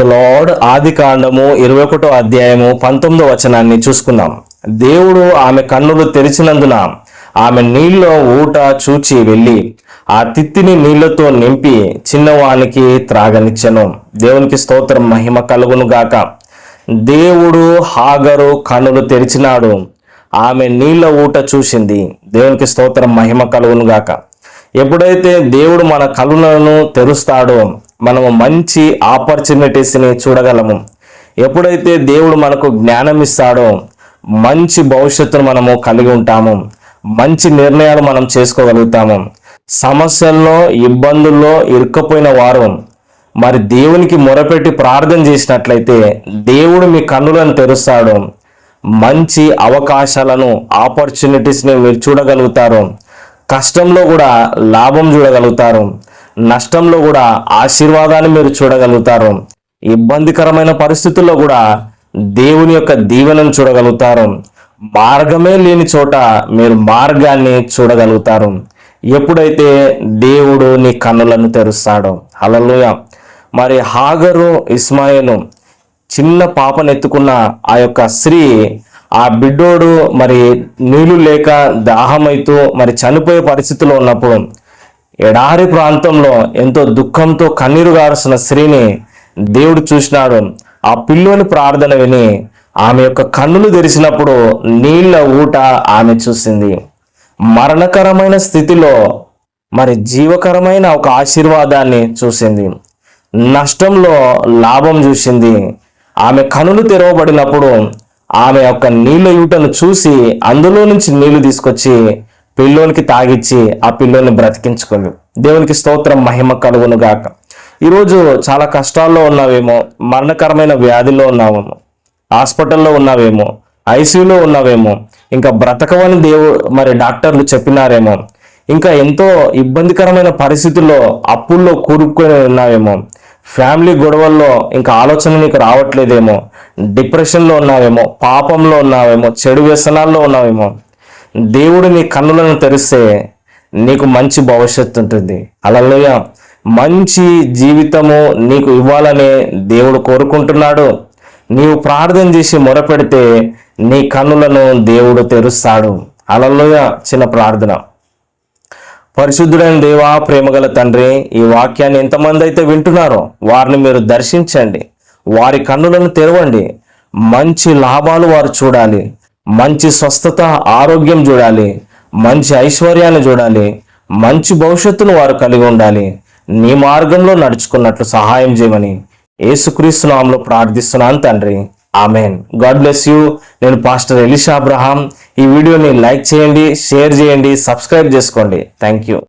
Lord ఆది కాండము ఇరవై ఒకటో అధ్యాయము పంతొమ్మిదో వచనాన్ని చూసుకుందాం. దేవుడు ఆమె కన్నులు తెరిచినందున ఆమె నీళ్ళ ఊట చూచి వెళ్ళి ఆ తిత్తిని నీళ్ళతో నింపి చిన్నవానికి త్రాగనిచ్చెను. దేవునికి స్తోత్రం మహిమ కలుగును గాక. దేవుడు హాగరు కన్నులు తెరిచినాడు. ఆమె నీళ్ళ ఊట చూసింది. దేవునికి స్తోత్రం మహిమ కలుగును గాక. ఎప్పుడైతే దేవుడు మన కళ్ళను తెరుస్తాడో మనము మంచి ఆపర్చునిటీస్ని చూడగలము. ఎప్పుడైతే దేవుడు మనకు జ్ఞానం ఇస్తాడో మంచి భవిష్యత్తును మనము కలిగి ఉంటాము. మంచి నిర్ణయాలు మనం చేసుకోగలుగుతాము. సమస్యల్లో ఇబ్బందుల్లో ఇరుక్కపోయిన వారు మరి దేవునికి మొరపెట్టి ప్రార్థన చేసినట్లయితే దేవుడు మీ కన్నులను తెరుస్తాడు. మంచి అవకాశాలను ఆపర్చునిటీస్ని మీరు చూడగలుగుతారు. కష్టంలో కూడా లాభం చూడగలుగుతారు. నష్టంలో కూడా ఆశీర్వాదాన్ని మీరు చూడగలుగుతారు. ఇబ్బందికరమైన పరిస్థితుల్లో కూడా దేవుని యొక్క దీవెనను చూడగలుగుతారు. మార్గమే లేని చోట మీరు మార్గాన్ని చూడగలుగుతారు. ఎప్పుడైతే దేవుడు నీ కన్నులను తెరుస్తాడో. అలలోయ మరి హాగరు ఇస్మాయిలు చిన్న పాపనెత్తుకున్న ఆ యొక్క స్త్రీ ఆ బిడ్డోడు మరి నీళ్ళు లేక దాహమైతూ మరి చనిపోయే పరిస్థితిలో ఉన్నప్పుడు ఎడారి ప్రాంతంలో ఎంతో దుఃఖంతో కన్నీరు గారుస్తున్న స్త్రీని దేవుడు చూసినాడు. ఆ పిల్లోని ప్రార్థన విని ఆమె యొక్క కన్నులు తెరిచినప్పుడు నీళ్ళ ఊట ఆమె చూసింది. మరణకరమైన స్థితిలో మరి జీవకరమైన ఒక ఆశీర్వాదాన్ని చూసింది. నష్టంలో లాభం చూసింది. ఆమె కనులు తెరవబడినప్పుడు ఆమె యొక్క నీళ్ళ యూటను చూసి అందులో నుంచి నీళ్ళు తీసుకొచ్చి పిల్లోనికి తాగిచ్చి ఆ పిల్లోని బ్రతికించుకుంది దేవునికి స్తోత్రం మహిమ కలుగును గాక. ఈరోజు చాలా కష్టాల్లో ఉన్నావేమో మరణకరమైన వ్యాధిలో ఉన్నావేమో హాస్పిటల్లో ఉన్నావేమో ఐసీయూలో ఉన్నావేమో ఇంకా బ్రతకవని దేవు మరి డాక్టర్లు చెప్పినారేమో ఇంకా ఎంతో ఇబ్బందికరమైన పరిస్థితుల్లో అప్పుల్లో కూరుకొని ఉన్నావేమో ఫ్యామిలీ గొడవల్లో ఇంకా ఆలోచన నీకు రావట్లేదేమో డిప్రెషన్లో ఉన్నావేమో పాపంలో ఉన్నావేమో చెడు వ్యసనాల్లో ఉన్నావేమో దేవుడు నీ కన్నులను తెరిస్తే నీకు మంచి భవిష్యత్తు ఉంటుంది. అలలోయ మంచి జీవితము నీకు ఇవ్వాలని దేవుడు కోరుకుంటున్నాడు. నీవు ప్రార్థన చేసి మొరపెడితే నీ కన్నులను దేవుడు తెరుస్తాడు. అలలోయ చిన్న ప్రార్థన. పరిశుద్ధుడైన దేవా ప్రేమగల తండ్రి ఈ వాక్యాన్ని ఎంతమంది అయితే వింటున్నారో వారిని మీరు దర్శించండి. వారి కన్నులను తెరవండి. మంచి లాభాలు వారు చూడాలి. మంచి స్వస్థత ఆరోగ్యం చూడాలి. మంచి ఐశ్వర్యాన్ని చూడాలి. మంచి భవిష్యత్తును వారు కలిగి ఉండాలి. నీ మార్గంలో నడుచుకున్నట్లు సహాయం చేయమని ఏసుక్రీస్తు నామంలో ప్రార్థిస్తున్నాను తండ్రి. ఆమెన్. God bless you. నేను పాస్టర్ ఎలిషా అబ్రహాం. ఈ వీడియోని లైక్ చేయండి షేర్ చేయండి సబ్స్క్రైబ్ చేసుకోండి. Thank you